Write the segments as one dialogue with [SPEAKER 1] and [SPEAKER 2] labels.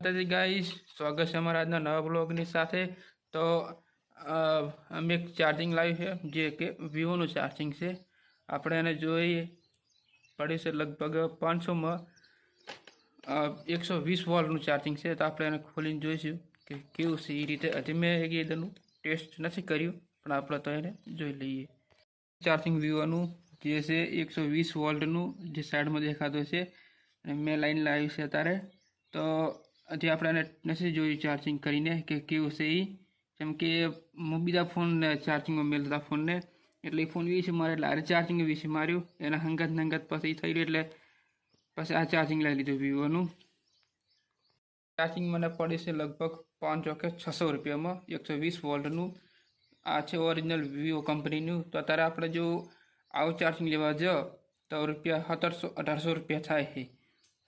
[SPEAKER 1] માતાજી ગાઈશ સ્વાગત છે અમારા આજના નવા બ્લોગની સાથે. તો અમે એક ચાર્જિંગ લાવ્યું છે, જે કે વિવોનું ચાર્જિંગ છે. આપણે એને જોઈએ પડ્યું છે લગભગ પાંચસોમાં એકસો વીસ વોલ્ટનું ચાર્જિંગ છે. તો આપણે એને ખોલીને જોઈશું કે કેવું છે એ રીતે. હજી મેં એક એનું ટેસ્ટ નથી કર્યું, પણ આપણે તો એને જોઈ લઈએ. ચાર્જિંગ વિવોનું જે છે એકસો વીસ વોલ્ટનું જે સાઈડમાં દેખાતું છે મેં લાઈન લાવી છે અત્યારે. તો હજી આપણે એને નથી જોયું ચાર્જિંગ કરીને, કે કેવું છે એ જેમ કે હું બીજા ફોનને ચાર્જિંગમાં મેળતા ફોનને એટલે એ ફોન વિશે મારે, એટલે ચાર્જિંગ વિશે માર્યું. એના હંગત નંગત પછી થઈ રહ્યું, એટલે પછી આ ચાર્જિંગ લઈ લીધું વિવોનું. ચાર્જિંગ મને પડે છે લગભગ પાંચસો કે છસો રૂપિયામાં, એકસો વીસ વોલ્ટનું. આ છે ઓરિજિનલ વિવો કંપનીનું. તો અત્યારે આપણે જો આવું ચાર્જિંગ લેવા જાઓ તો રૂપિયા સત્તરસો, અઢારસો રૂપિયા થાય છે.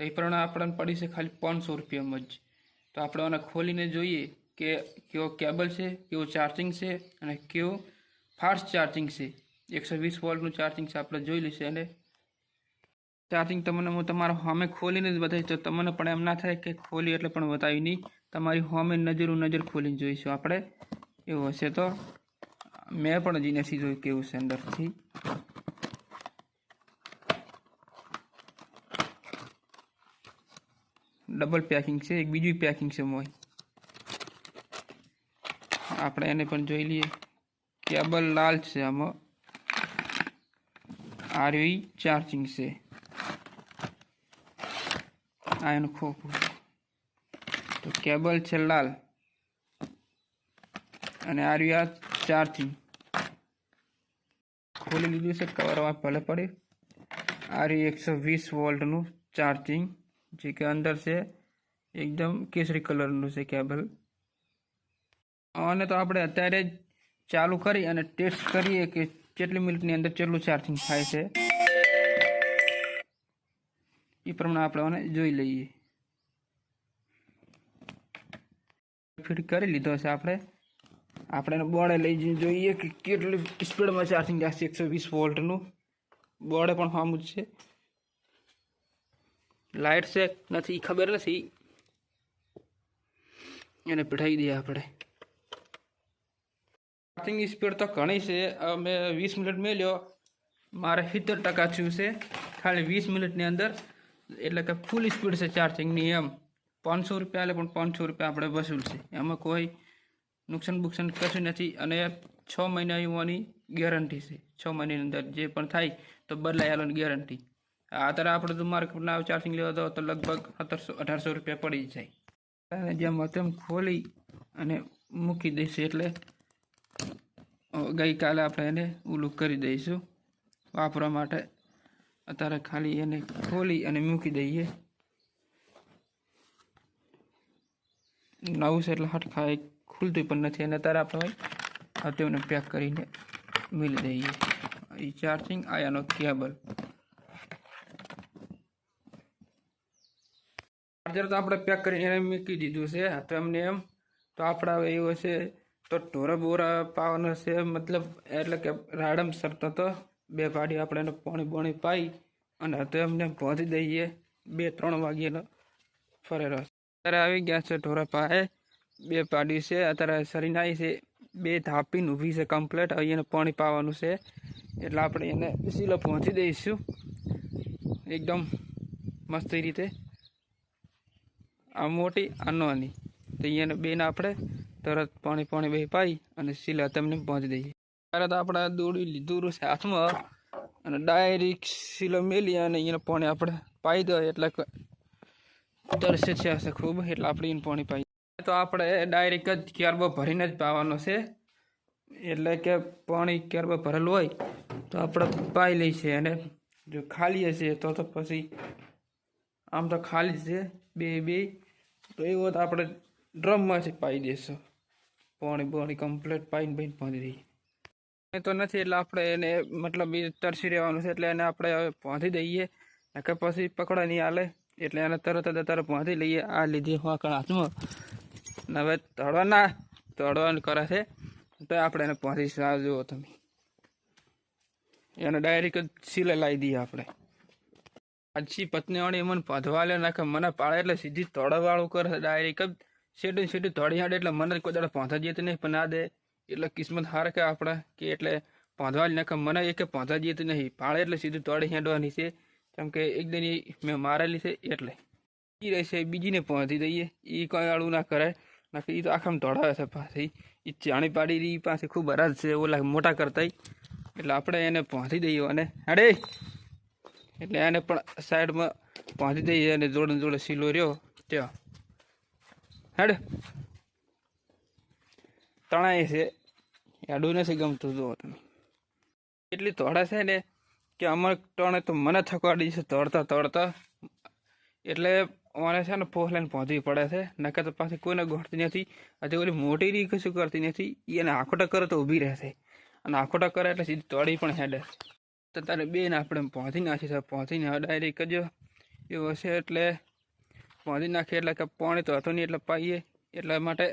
[SPEAKER 1] તો એ પ્રમાણે આપણને પડી છે ખાલી પાંચસો રૂપિયામાં જ. તો આપણે આને ખોલીને જોઈએ કે કેવો કેબલ છે, કેવો ચાર્જિંગ છે અને કેવો ફાસ્ટ ચાર્જિંગ છે. એકસો વીસ વોલ્ટનું ચાર્જિંગ છે, આપણે જોઈ લઈશું અને ચાર્જિંગ તમને હું તમારા હોમે ખોલીને જ બતાવીશ, તો તમને પણ એમ ના થાય કે ખોલી એટલે પણ બતાવી નહીં. તમારી હોમે નજરું નજર ખોલીને જોઈશું આપણે. એવું હશે તો મેં પણ હજી નથી જોયું કેવું છે અંદરથી. ડબલ પેકિંગ છે, એક બીજું પેકિંગ છે મોય. આપણે એને પણ જોઈ લઈએ. કેબલ લાલ છે આમાં. આરવી ચાર્જિંગ છે. આ એનું ખોખું તો કેબલ છે લાલ. અને આરવી આ ચાર્જિંગ. ખોલી લીધું છે કવરમાં ભલે પડે. આરવી એકસો વીસ વોલ્ટનું ચાર્જિંગ. જે કે અંદર છે, એકદમ કેસરી કલરનું છે કેબલ. અને તો આપણે અત્યારે ચાલુ કરી અને ટેસ્ટ કરીએ કે કેટલી મિનિટની અંદર કેટલું ચાર્જિંગ થાય છે. એ પ્રમાણે આપણે જોઈ લઈએ. ફીટ કરી લીધો છે આપણે. આપણે બોર્ડે લઈ જોઈએ કે કેટલી સ્પીડમાં ચાર્જિંગ થશે એકસો વીસ વોલ્ટનું. બોર્ડે પણ સામું છે. લાઇટ છે, નથી ખબર નથી. એને પીઠાવી દઈએ આપણે. સ્ટાર્ટિંગ સ્પીડ તો ઘણી છે. અમે વીસ મિનિટ મેલ્યો. મારે સિત્તેર ટકા થયું છે. ખાલી વીસ મિનિટની અંદર. એટલે કે ફૂલ સ્પીડ છે ચાર્જિંગની એમ. પાંચસો રૂપિયા એટલે પણ પાંચસો રૂપિયા આપણે વસૂલ છે. એમાં કોઈ નુકસાન બુકસાન કશું નથી. અને છ મહિના યુવાની ગેરંટી છે. છ મહિનાની અંદર જે પણ થાય તો બદલાઈ આલોની ગેરંટી અત્યારે આપણે તો માર્કેટના ચાર્જિંગ લેવા દો તો લગભગ સત્તરસો, અઢારસો રૂપિયા પડી જાય. અને જેમ તેમ ખોલી અને મૂકી દઈશું એટલે ગઈકાલે આપણે એને ઓલું કરી દઈશું. વાપરવા માટે અત્યારે ખાલી એને ખોલી અને મૂકી દઈએ. નવું છે એટલે હટખા ખાય ખુલતું પણ નથી અને અત્યારે આપણે તેમને પેક કરીને મિલી દઈએ. એ ચાર્જિંગ આયાનો કેબલ ચાર્જર તો આપણે પેક કરીને એને મૂકી દીધું છે. તો એમને એમ, તો આપણા એવો છે, તો ઢોરા બોરા પાવાનો છે, મતલબ એટલે કે રાડમ સરતો તો બે પાડી આપણે એને પોણી બોણી પાઈ અને તો એમને પહોંચી દઈએ બે ત્રણ વાગ્યાનો ફરેરો અત્યારે આવી ગયા છે ઢોરા પાસે બે પાડી છે, અત્યારે સરીનાઈ છે, બે ધાપીને ઊભી છે કમ્પ્લેટ હવે એને પાણી પાવાનું છે, એટલે આપણે એને સીલો પહોંચી દઈશું. એકદમ મસ્ત રીતે. આ મોટી, આ નાની. તો અહીંયા બેને આપણે તરત પાણી પાણી બે પાઈ અને સિલા તેમને પહોંચી દઈએ. ત્યારે તો આપણે દોડી લીધું છે હાથમાં અને ડાયરેક્ટ સિલો મેલી અને અહીંયા પાણી આપણે પાઈ દો એટલે તરસે છે હશે ખૂબ, એટલે આપણે એને પાણી પાઈ. તો આપણે ડાયરેક્ટ જ ક્યારબો ભરીને જ પાવાનો છે. એટલે કે પાણી ક્યારબો ભરેલું હોય તો આપણે પાઈ લઈ છે અને જો ખાલી હશે તો તો પછી આમ તો ખાલી છે, બે બે. તો એ હોય આપણે ડ્રમમાંથી પાઈ દઈશું પાણી પાણી કમ્પ્લીટ પાઈને પાઈને પહોંચી દઈએ એ તો નથી, એટલે આપણે એને મતલબ એ તરસી રહેવાનું છે, એટલે એને આપણે હવે પહોંચી દઈએ. કે પછી પકડા નહીં હાલે, એટલે એને તરત જ અત્યારે પહોંચી લઈએ. આ લીધી હોકણ ને હવે તળવાના, તળવાનું કરે છે. તો આપણે એને પહોંચીશું આ જુઓ તમે. એને ડાયરેક્ટ જ સિલે લાવી દઈએ આપણે. આછી પત્નીવાળી મને પધવા લે નાખે, મને પાડે એટલે સીધી તોડવાળું કરે ડાયરેક્ટ સેટું સીધું તોડી હાડે એટલે મને કોઈ દાડે પહોંચા જતી નહીં પણ ના દે. એટલે કિસ્મત હાર કે આપણે કે એટલે પહોંચવા નાખે, મને એ કે પહોંચા તો નહીં, પાડે એટલે સીધું તોડી હાડવાની છે. કેમ કે એક દિન મેં મારેલી છે એટલે. એ રહેશે બીજીને પહોંચી દઈએ. એ કોઈ આળું ના કરે. નાખે એ તો આખામાં તોડાવે છે પાછી. એ ચાણી પાડી રહી પાસે ખૂબ હરાજ છે ઓલા મોટા કરતાંય. એટલે આપણે એને પહોંચી દઈએ અને અરે એટલે એને પણ સાઈડમાં પહોંચી દઈએ અને જોડે જોડે સીલો રહ્યો. ત્યાં. હેડ. તણાય છે. યાડું નથી ગમતું જુઓ તમે. એટલી તોડા છે ને કે અમારે ટણે તો મને થકવાડી છે તોડતા તોડતા. એટલે અમારે છે ને પોહ લઈને પહોંચવી પડે છે. નકર તો પાછી કોઈને ગોઠતી નથી. આજે ઓલી મોટી રી કશું કરતી નથી. એને આખોટા કરે તો ઊભી રહેશે અને આખોટા કરે એટલે સીધી તોડી પણ હેડે. તો તારે બેન આપણે પહોંચી નાખી છે પહોંચીને ડાયરી કરજો. એવું હશે એટલે પહોંચી નાખીએ એટલે કે પાણી તો હતું નહીં એટલે પાઈએ. એટલા માટે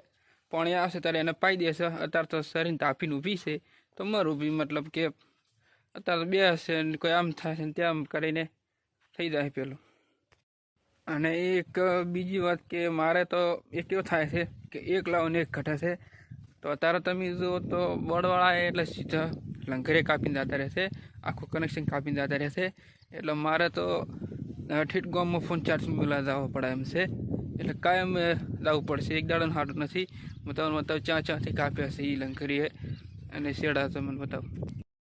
[SPEAKER 1] પાણી આવશે ત્યારે એને પાઈ દેશે. અત્યારે તો શરીરને તાપીને ઊભી છે. તો મર ઊભી મતલબ કે અત્યારે બે હશે ને કોઈ આમ છે ને ત્યાં કરીને થઈ જાય પેલું. અને એક બીજી વાત કે મારે તો એક એવો થાય છે કે એક લાવો એક ઘટે છે. તો અત્યારે તમે જુઓ તો બળવાળા એટલે સીધા લંગરે કાપીને જતા રહેશે આખું કનેક્શન કાપીને જતા રહેશે એટલે મારે તો ઠીઠ ગામમાં ફોન ચાર્જ પેલા જવો પડે એમ છે. એટલે કાયમ લાવવું પડશે. એક દાડો હાડું નથી. તમને બતાવું, ચા ચાથી કાપ્યા છે એ લંકરીએ. અને શેડા તમને બતાવું.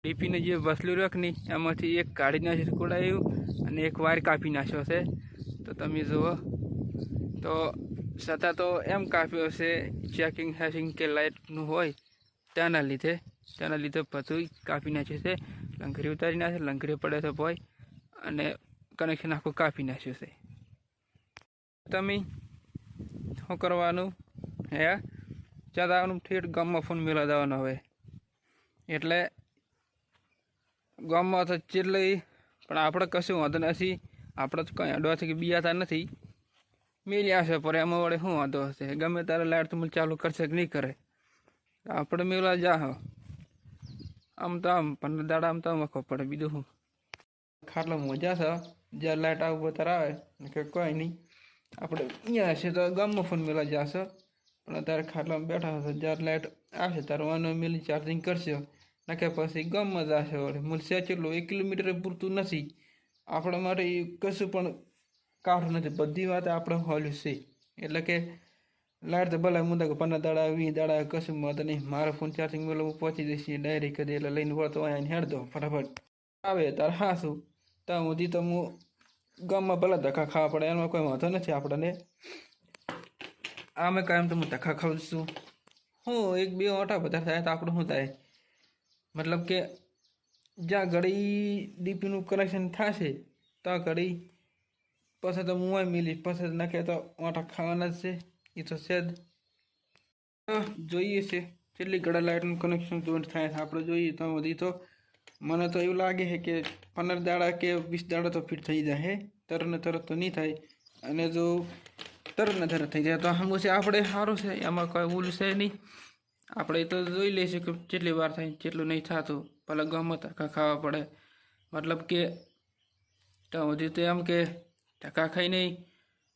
[SPEAKER 1] ડીપીને જે વસલું રાખની એમાંથી એક કાઢી નાખ્યું કોડાયું અને એક વાયર કાપી નાખ્યો છે. તો તમે જુઓ. તો છતાં તો એમ કાપ્યો છે ચેકિંગ હેસિંગ કે લાઇટનું હોય, તેના લીધે. તેના લીધે બધું કાપી નાખ્યું છે. લંગરી ઉતારી નાખે, લંગરી પડે છે ભોય અને કનેક્શન આખું કાપી નાખ્યું છે. તમે શું કરવાનું? હે? ત્યાં આવવાનું ઠેઠ ગામમાં ફોન મેળવા દેવાનો હવે. એટલે ગામમાં તો ચેટલી પણ આપણે કશું વાંધો નથી. આપણે તો કંઈ અડવાથી કે બિયાતા નથી. મેળ્યા આવશે પર એમાં વડે શું વાંધો હશે? ગમે તારે લાઇટ તો ચાલુ કરશે કે નહીં કરે? આપણે મેળવા જા આમ તો આમ, પંદર દાડા આમ તો આમ વખો પડે બીજું શું? ખાટલો મજા છે, જ્યાં લાઇટ આવું ત્યારે આવે કે કોઈ નહીં. આપણે અહીંયા હશે તો ગામમાં ફોન મેળવા જશે. પણ અત્યારે ખાટલામાં બેઠા હશે જ્યારે લાઇટ આવશે, ત્યારે વાનો મેલી ચાર્જિંગ કરશે. નાખે પછી ગામમાં જશે વળી. મૂળ છે કેટલું એક કિલોમીટર પૂરતું નથી. આપણા માટે કશું પણ કાઢું નથી. બધી વાત આપણે હોલ્યું છે. એટલે કે લાઈટ તો ભલે મુદ્દા કે પંદર દાડા, વીસ દાડા, કશું મત નહીં. મારો ફોન ચાર્જિંગ મેળવ હું પહોંચી જઈશ ડાયરી કરી એટલે લઈને વળતો અહીંયા હેડતો, ફટાફટ. આવે, તાર હાસું ત્યાં સુધી તો હું ગામમાં ભલે ધક્કા ખાવા પડે, એમાં કોઈ વાંધો નથી આપણને. આમે કાયમ તો હું ધક્કા ખાઉં છું. હું એક બે ઓટા બધા થાય તો આપણું શું થાય? મતલબ કે જ્યાં ઘડી ડીપીનું કનેક્શન થશે, ત્યાં ઘડી. પછી તો હું મિલીશ, પછી નખે તો ઓટા ખાવાના જ છે. એ તો છે જ. જોઈએ છે. કેટલી ગળા લાઇટનું કનેક્શન જોઈન્ટ થાય છે. આપણે જોઈએ તો બધી તો મને તો એવું લાગે છે કે પંદર દાડા કે વીસ દાડા તો ફિટ થઈ જાય તરત ને તરત તો નહીં થાય. અને જો તરત ને તરત થઈ જાય, તો હમ છે, આપણે સારું છે. એમાં કોઈ ભૂલ છે નહીં. આપણે તો જોઈ લઈશું કે કેટલી વાર થાય કેટલું નહીં થતું. પેલા ગમે ધક્કા ખાવા પડે. મતલબ કે તો સુધી તો એમ કે ધક્કા ખાઈ નહીં.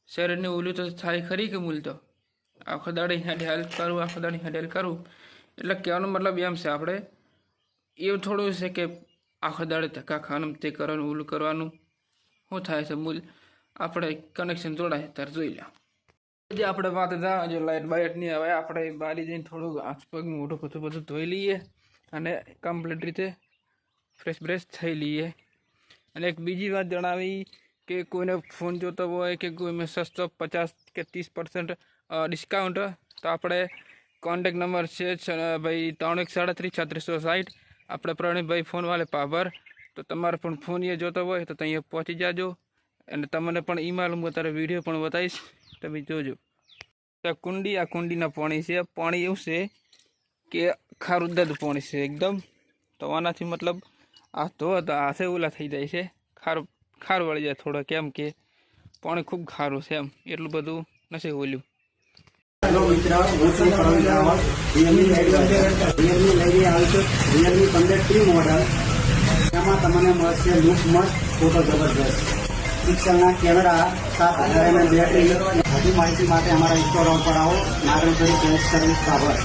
[SPEAKER 1] શરીરને ઓલું તો થાય ખરી કે મૂલ તો? આખો દાડે હેડ હેલ્પ કરું, આખો દાડી હેડ હેલ્પ કરું. એટલે કહેવાનો મતલબ એમ છે આપણે, એવું થોડું છે કે આખો દાડે ધક્કા ખાવાનું, તે કરવાનું, ઓલું કરવાનું, શું થાય છે મૂલ, આપણે કનેક્શન જોડાય, ત્યારે જોઈ લે. જે આપણે વાત જા જો લાઇટ બાઇટ નહીં આવે, આપણે બારી જઈને થોડું આંચ પગ મોઢું બધું બધું ધોઈ લઈએ અને કમ્પ્લીટ રીતે ફ્રેશ બ્રેશ થઈ લઈએ. અને એક બીજી વાત જણાવી કે કોઈને ફોન જોતો હોય કે કોઈ મેં સસ્તો પચાસ કે ત્રીસ પર્સન્ટ ડિસ્કાઉન્ટ તો આપણે કોન્ટેક નંબર છે ભાઈ ત્રણ એક સાડત્રીસ છત્રીસો સાઠ આપણે પ્રવીણભાઈ ફોન વાલે પાભર. તો તમારે પણ ફોન એ જોતો હોય તો ત્યાં પહોંચી જાજો. અને તમને પણ ઈમેલ હું અત્યારે વીડિયો પણ બતાવીશ. તમે જોજો. તો કુંડી, આ કુંડીના પાણી છે. પાણી એવું છે કે ખારું દદ પાણી છે એકદમ. તો આનાથી મતલબ આ તો હાથે ઓલા થઈ જાય છે. ખારું, ખાર વળી જાય થોડો કેમ કે પાણી ખૂબ ખારું છે એમ. એટલું બધું નથી ઓલ્યું.
[SPEAKER 2] હેલો મિત્ર, હું છું પ્રવીણ રાવળ રિયલમી રિયલમી લઈને આવ્યો છું. પંદર ટી મોડલ તેમાં તમને મળશે લુક મસ્ત ફોટો જબરદસ્ત પિક્સલના કેમેરા સાત હજાર એમએલ બેટરી વધુ માહિતી માટે અમારા સ્ટોર પર આવો. નાગરિક સર્વિસ કાબર